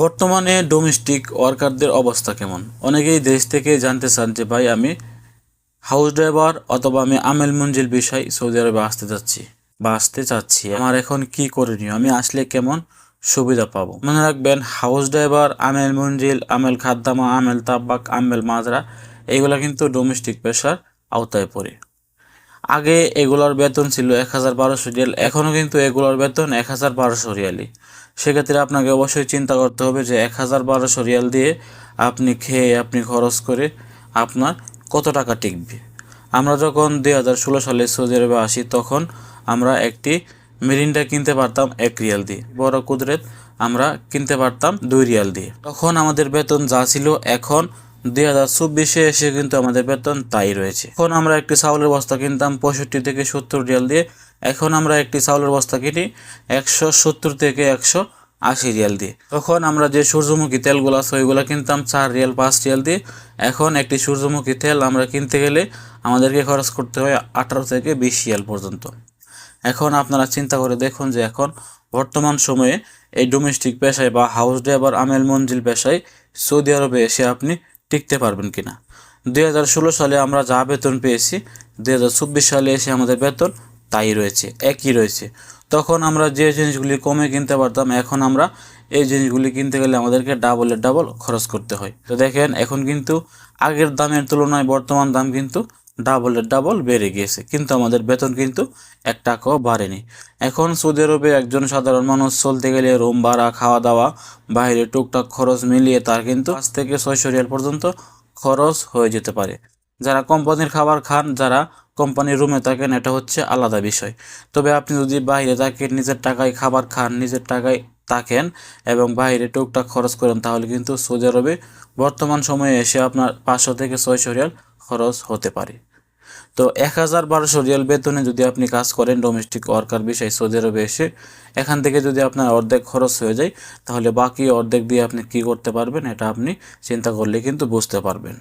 বর্তমানে ডোমেস্টিক ওয়ার্কারদের অবস্থা কেমন? অনেকেই দেশ থেকে জানতে চান যে, ভাই, আমি হাউস ড্রাইভার অথবা আমি আমেল মঞ্জিল বিষয় সৌদি আরবে আসতে যাচ্ছি, বা আসতে চাচ্ছি। আমার এখন কি করণীয়? আমি আসলে কেমন সুবিধা পাবো? মনে রাখবেন হাউস ড্রাইভার আমেল মঞ্জিল, আমেল খাদ্দামা, আমেল তাব্বাক, আমেল মাজরা এইগুলো কিন্তু ডোমেস্টিক পেশার আওতায় পড়ে। আগে এগুলোর বেতন ছিল এক হাজার বারোশো রিয়াল এখনও কিন্তু এগুলোর বেতন এক হাজার বারোশো রিয়ালই। সেক্ষেত্রে আপনাকে অবশ্যই চিন্তা করতে হবে যে এক হাজার বারোশো রিয়াল দিয়ে আপনি খেয়ে আপনি খরচ করে আপনার কত টাকা টিকবে। আমরা যখন দুই হাজার ষোলো সালে সৌদি আরবে আসি, তখন আমরা একটি মেরিনটা কিনতে পারতাম এক রিয়াল দিয়ে। বড় কুদরেত, আমরা কিনতে পারতাম দুই রিয়াল দিয়ে। তখন আমাদের বেতন যা ছিল, এখন দুই হাজার চব্বিশে এসে কিন্তু আমাদের বেতন তাই রয়েছে। এখন আমরা একটি চাউলের বস্তা কিনতাম পঁয়ষট্টি থেকে সত্তর রিয়াল দিয়ে। এখন আমরা একটি চাউলের বস্তা কিনি একশো সত্তর থেকে একশো আশি রিয়াল দিয়ে। তখন আমরা যে সূর্যমুখী তেলগুলো আছে, ওইগুলো কিনতাম চার রিয়াল, পাঁচ রিয়াল দিয়ে। এখন একটি সূর্যমুখী তেল আমরা কিনতে গেলে আমাদেরকে খরচ করতে হয় আঠারো থেকে বিশ রিয়াল পর্যন্ত। এখন আপনারা চিন্তা করে দেখুন যে এখন বর্তমান সময়ে এই ডোমেস্টিক পেশায় বা হাউস ড্রাইভার আমেল মঞ্জিল পেশায় সৌদি আরবে এসে আপনি টিকতে পারবেন কিনা। দুই হাজার ষোলো সালে আমরা যা বেতন পেয়েছি, দুই হাজার চব্বিশ সালে এসে আমাদের বেতন তাই রয়েছে, একই রয়েছে। তখন আমরা যে জিনিসগুলি কমে কিনতে পারতাম, এখন আমরা এই জিনিসগুলি কিনতে গেলে আমাদেরকে ডাবলের ডাবল খরচ করতে হয়। তো দেখেন, এখন কিন্তু আগের দামের তুলনায় বর্তমান দাম কিন্তু ডাবলের ডাবল বেড়ে গিয়েছে। কিন্তু আমাদের বেতন কিন্তু এক টাকাও বাড়েনি। এখন সৌদি আরবে একজন সাধারণ মানুষ চলতে গেলে রুম ভাড়া খাওয়া দাওয়া বাইরে টুকটাক খরচ মিলিয়ে তার কিন্তু পাঁচ থেকে ছয়শো রিয়াল পর্যন্ত খরচ হয়ে যেতে পারে। যারা কোম্পানির খাবার খান, যারা কোম্পানির রুমে থাকেন, এটা হচ্ছে আলাদা বিষয়। তবে আপনি যদি বাইরে থাকেন, নিজের টাকায় খাবার খান, নিজের টাকায় থাকেন এবং বাইরে টুকটাক খরচ করেন, তাহলে কিন্তু সৌদি আরবে বর্তমান সময়ে এসে আপনার পাঁচশো থেকে ছয়শো রিয়াল খরচ হতে পারে। তো এক হাজার বারোশো রিয়াল বেতনে যদি আপনি কাজ করেন ডোমেস্টিক ওয়ার্কার বিষয়, সৌদি আরবে এসে, এখান থেকে যদি আপনার অর্ধেক খরচ হয়ে যায়, তাহলে বাকি অর্ধেক দিয়ে আপনি কি করতে পারবেন, এটা আপনি চিন্তা করলে কিন্তু বুঝতে পারবেন।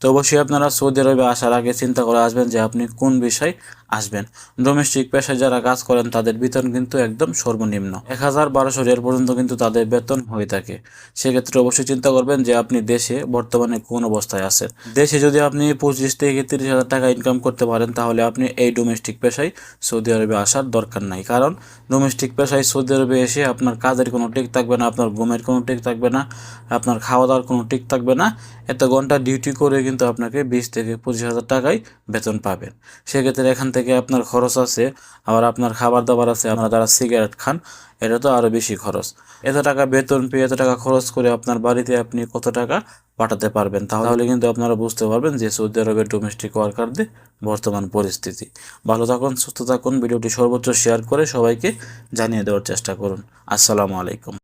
তো অবশ্যই আপনারা সৌদি আরবে আসার আগে চিন্তা করে আসবেন যে আপনি কোন বিষয় আসবেন। ডোমেস্টিক পেশায় যারা কাজ করেন, তাদের বেতন কিন্তু একদম সর্বনিম্ন। এক হাজার বারোশো রিয়াল পর্যন্ত কিন্তু তাদের বেতন হয়ে থাকে। সেক্ষেত্রে অবশ্যই চিন্তা করবেন যে আপনি দেশে বর্তমানে কোন অবস্থায় আছেন। দেশে যদি আপনি পঁচিশ থেকে তিরিশ হাজার টাকা ইনকাম করতে পারেন, তাহলে আপনি এই ডোমেস্টিক পেশায় সৌদি আরবে আসার দরকার নাই। কারণ ডোমেস্টিক পেশায় সৌদি আরবে এসে আপনার কাজের কোনো ঠিক থাকবে না, আপনার ঘুমের কোনো ঠিক থাকবে না, আপনার খাওয়া দাওয়ার কোনো ঠিক থাকবে না। এত ঘণ্টা ডিউটি করে কিন্তু আপনাকে বিশ থেকে পঁচিশ হাজার টাকায় বেতন পাবেন। সেক্ষেত্রে এখান থেকে আপনার খরচ আছে, আবার আপনার খাবার দাবার আছে, আপনারা যারা সিগারেট খান, এটা তো আরও বেশি খরচ। এত টাকা বেতন পেয়ে এত টাকা খরচ করে আপনার বাড়িতে আপনি কত টাকা পাঠাতে পারবেন? তাহলে কিন্তু আপনারা বুঝতে পারবেন যে সৌদি আরবের ডোমেস্টিক ওয়ার্কারদের বর্তমান পরিস্থিতি। ভালো থাকুন, সুস্থ থাকুন, ভিডিওটি সর্বোচ্চ শেয়ার করে সবাইকে জানিয়ে দেওয়ার চেষ্টা করুন। আসসালামু আলাইকুম।